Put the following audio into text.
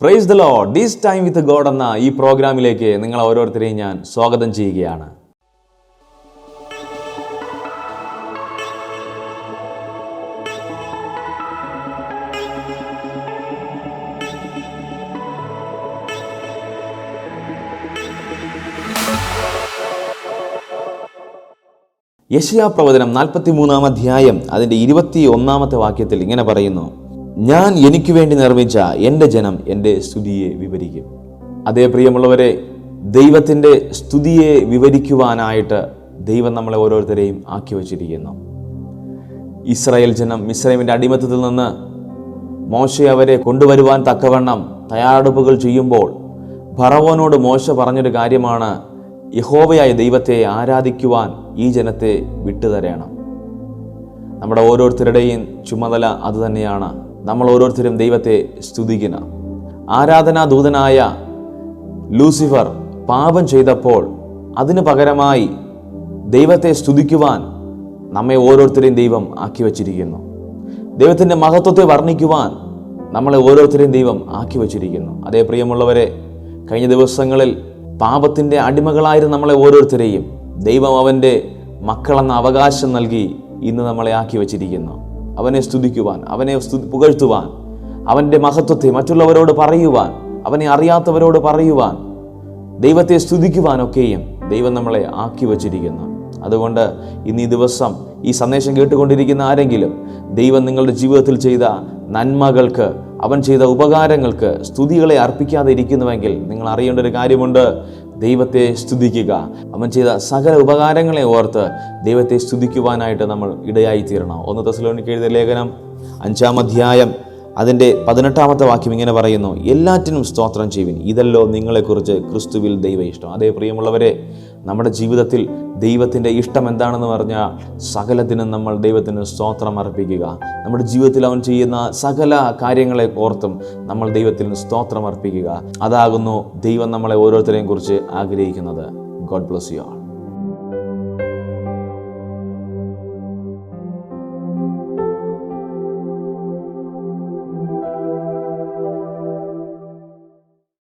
Praise the Lord this time with God എന്ന ഈ പ്രോഗ്രാമിലേക്ക് നിങ്ങൾ ഓരോരുത്തരെയും ഞാൻ സ്വാഗതം ചെയ്യുകയാണ്. യശയാ പ്രവചനം നാൽപ്പത്തി മൂന്നാം അധ്യായം അതിന്റെ ഇരുപത്തി ഒന്നാമത്തെ വാക്യത്തിൽ ഇങ്ങനെ പറയുന്നു. ഞാൻ എനിക്ക് വേണ്ടി നിർമ്മിച്ച എന്റെ ജനം എന്റെ സ്തുതിയെ വിവരിക്കും. അതേ പ്രിയമുള്ളവരെ ദൈവത്തിന്റെ സ്തുതിയെ വിവരിക്കുവാനായിട്ട് ദൈവം നമ്മളെ ഓരോരുത്തരെയും ആക്കി വച്ചിരിക്കുന്നു. ഇസ്രായേൽ ജനം മിസ്രൈമിന്റെ അടിമത്തത്തിൽ നിന്ന് മോശ അവരെ കൊണ്ടുവരുവാൻ തക്കവണ്ണം തയ്യാറെടുപ്പുകൾ ചെയ്യുമ്പോൾ ഭറവോനോട് മോശ പറഞ്ഞൊരു കാര്യമാണ് യഹോവയായ ദൈവത്തെ ആരാധിക്കുവാൻ ഈ ജനത്തെ വിട്ടുതരണം. നമ്മുടെ ഓരോരുത്തരുടെയും ചുമതല അതുതന്നെയാണ്. നമ്മൾ ഓരോരുത്തരും ദൈവത്തെ സ്തുതിക്കണം. ആരാധനാ ദൂതനായ ലൂസിഫർ പാപം ചെയ്തപ്പോൾ അതിനു പകരമായി ദൈവത്തെ സ്തുതിക്കുവാൻ നമ്മെ ഓരോരുത്തരെയും ദൈവം ആക്കി വച്ചിരിക്കുന്നു. ദൈവത്തിന്റെ മഹത്വത്തെ വർണിക്കുവാൻ നമ്മളെ ഓരോരുത്തരെയും ദൈവം ആക്കി വച്ചിരിക്കുന്നു. അതേ പ്രിയമുള്ളവരെ കഴിഞ്ഞ ദിവസങ്ങളിൽ പാപത്തിന്റെ അടിമകളായിരുന്ന നമ്മളെ ഓരോരുത്തരെയും ദൈവം അവന്റെ മക്കളെന്ന അവകാശം നൽകി ഇന്ന് നമ്മളെ ആക്കി വച്ചിരിക്കുന്നു. അവനെ സ്തുതിക്കുവാൻ അവനെ പുകഴ്ത്തുവാൻ അവന്റെ മഹത്വത്തെ മറ്റുള്ളവരോട് പറയുവാൻ അവനെ അറിയാത്തവരോട് പറയുവാൻ ദൈവത്തെ സ്തുതിക്കുവാനൊക്കെയും ദൈവം നമ്മളെ ആക്കി വച്ചിരിക്കുന്നു. അതുകൊണ്ട് ഇന്ന് ഈ ദിവസം ഈ സന്ദേശം കേട്ടുകൊണ്ടിരിക്കുന്ന ആരെങ്കിലും ദൈവം നിങ്ങളുടെ ജീവിതത്തിൽ ചെയ്ത നന്മകൾക്ക് അവൻ ചെയ്ത ഉപകാരങ്ങൾക്ക് സ്തുതികളെ അർപ്പിക്കാതെ ഇരിക്കുന്നുവെങ്കിൽ നിങ്ങൾ അറിയേണ്ട ഒരു കാര്യമുണ്ട്. ദൈവത്തെ സ്തുതിക്കുക. അവൻ ചെയ്ത സകല ഉപകാരങ്ങളെ ഓർത്ത് ദൈവത്തെ സ്തുതിക്കുവാനായിട്ട് നമ്മൾ ഇടയായി തീരണം ഒന്ന് തസ്ലോണിക്ക് എഴുതിയ ലേഖനം അഞ്ചാം അധ്യായം അതിന്റെ പതിനെട്ടാമത്തെ വാക്യം ഇങ്ങനെ പറയുന്നു എല്ലാറ്റിനും സ്തോത്രം ചെയ്യുവിൻ. ഇതല്ലോ നിങ്ങളെക്കുറിച്ച് ക്രിസ്തുവിൽ ദൈവ ഇഷ്ടം അതേ പ്രിയമുള്ളവരെ നമ്മുടെ ജീവിതത്തിൽ ദൈവത്തിന്റെ ഇഷ്ടം എന്താണെന്ന് പറഞ്ഞാൽ സകലത്തിനും നമ്മൾ ദൈവത്തിന് സ്തോത്രം അർപ്പിക്കുക. നമ്മുടെ ജീവിതത്തിൽ അവൻ ചെയ്യുന്ന സകല കാര്യങ്ങളെ ഓർത്തും നമ്മൾ ദൈവത്തിന് സ്തോത്രം അർപ്പിക്കുക. അതാകുന്നു ദൈവം നമ്മളെ ഓരോരുത്തരെയും കുറിച്ച് ആഗ്രഹിക്കുന്നത്. God bless you all